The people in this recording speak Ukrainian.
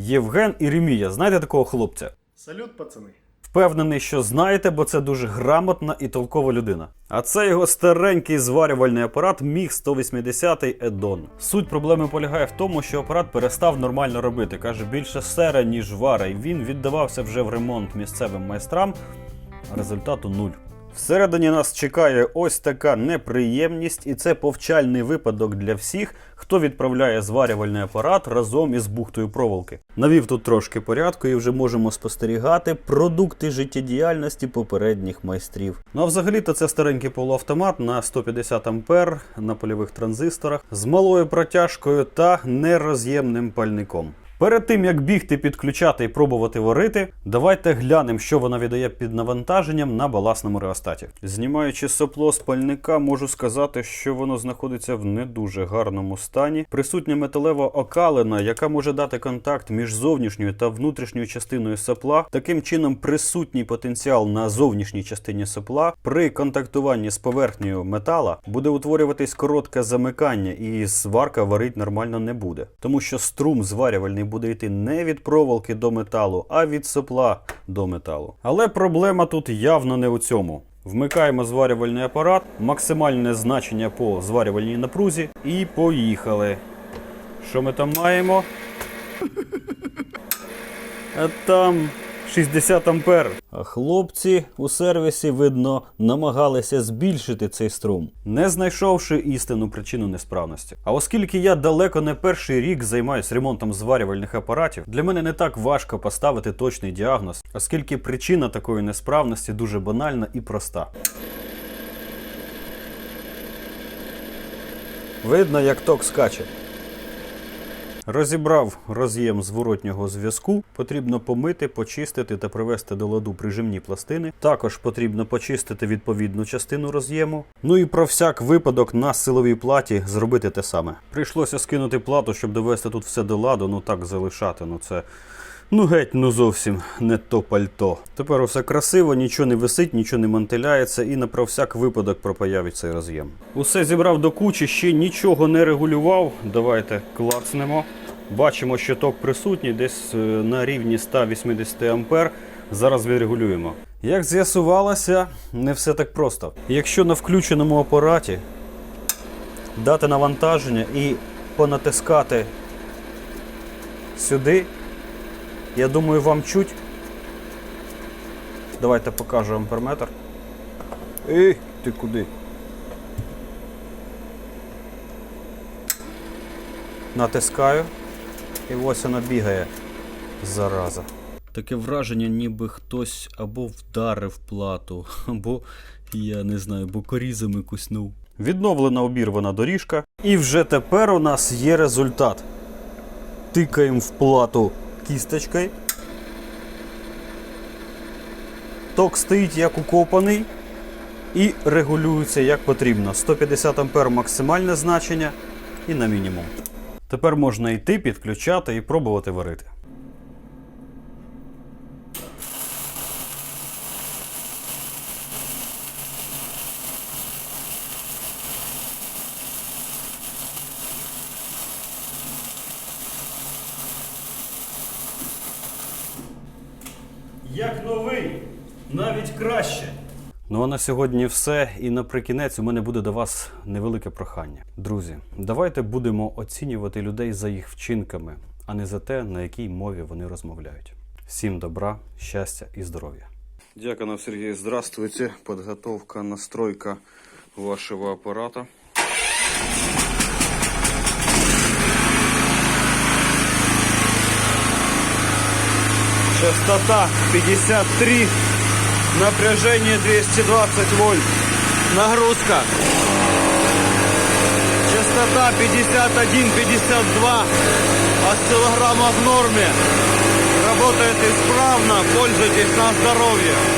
Євген Ірімія. Знаєте такого хлопця? Салют, пацани. Впевнений, що знаєте, бо це дуже грамотна і толкова людина. А це його старенький зварювальний апарат Міг 180 Едон. Суть проблеми полягає в тому, що апарат перестав нормально робити. каже, більше сера, ніж вара, і він віддавався вже в ремонт місцевим майстрам. а Результату нуль. Всередині нас чекає ось така неприємність, і це повчальний випадок для всіх, хто відправляє зварювальний апарат разом із бухтою проволоки. Навів тут трошки порядку і вже можемо спостерігати продукти життєдіяльності попередніх майстрів. Ну а взагалі-то це старенький полуавтомат на 150 ампер на польових транзисторах з малою протяжкою та нероз'ємним пальником. Перед тим як бігти, підключати і пробувати варити, давайте глянемо, що вона віддає під навантаженням на баласному реостаті. Знімаючи сопло з пальника, можу сказати, що воно знаходиться в не дуже гарному стані. Присутня металева окалина, яка може дати контакт між зовнішньою та внутрішньою частиною сопла. Таким чином, присутній потенціал на зовнішній частині сопла при контактуванні з поверхнею метала буде утворюватись коротке замикання, і зварка варить нормально не буде, тому що струм зварювальний буде йти не від проволоки до металу, а від сопла до металу. Але проблема тут явно не у цьому. Вмикаємо зварювальний апарат, максимальне значення по зварювальній напрузі і поїхали. Що ми там маємо? А там 60 ампер. А хлопці у сервісі, видно, намагалися збільшити цей струм, не знайшовши істинну причину несправності. А оскільки я далеко не перший рік займаюсь ремонтом зварювальних апаратів, для мене не так важко поставити точний діагноз, оскільки причина такої несправності дуже банальна і проста. Видно, як ток скаче. Розібрав роз'єм зворотнього зв'язку. Потрібно помити, почистити та привести до ладу прижимні пластини. Також потрібно почистити відповідну частину роз'єму. Ну і про всяк випадок на силовій платі зробити те саме. Прийшлося скинути плату, щоб довести тут все до ладу. Ну так залишати. Ну це. Ну геть, ну зовсім не то пальто. Тепер усе красиво, нічого не висить, нічого не мантиляється і на про всяк випадок пропаявить цей роз'єм. Усе зібрав до кучі, ще нічого не регулював. Давайте клацнемо. Бачимо, що ток присутній десь е, на рівні 180 ампер. Зараз відрегулюємо. Як з'ясувалося, не все так просто. Якщо на включеному апараті дати навантаження і понатискати сюди, я думаю, вам чуть. Давайте покажу амперметр. Ей, ти куди? Натискаю. І ось вона бігає. Зараза. Таке враження, ніби хтось або вдарив плату, або, я не знаю, бокорізами куснув. Відновлена обірвана доріжка. І вже тепер у нас є результат. Тикаємо в плату кісточкою. Ток стоїть як укопаний і регулюється як потрібно. 150 А максимальне значення і на мінімум. Тепер можна йти, підключати і пробувати варити. Як новий, навіть краще. Ну а на сьогодні все. І наприкінець у мене буде до вас невелике прохання. Друзі, давайте будемо оцінювати людей за їх вчинками, а не за те, на якій мові вони розмовляють. Всім добра, щастя і здоров'я. Дякую, Сергій. Здравствуйте. Подготовка, настройка вашего аппарата. Частота 53, напряжение 220 вольт, нагрузка. Частота 51-52, осциллограмма в норме. Работает исправно, пользуйтесь на здоровье.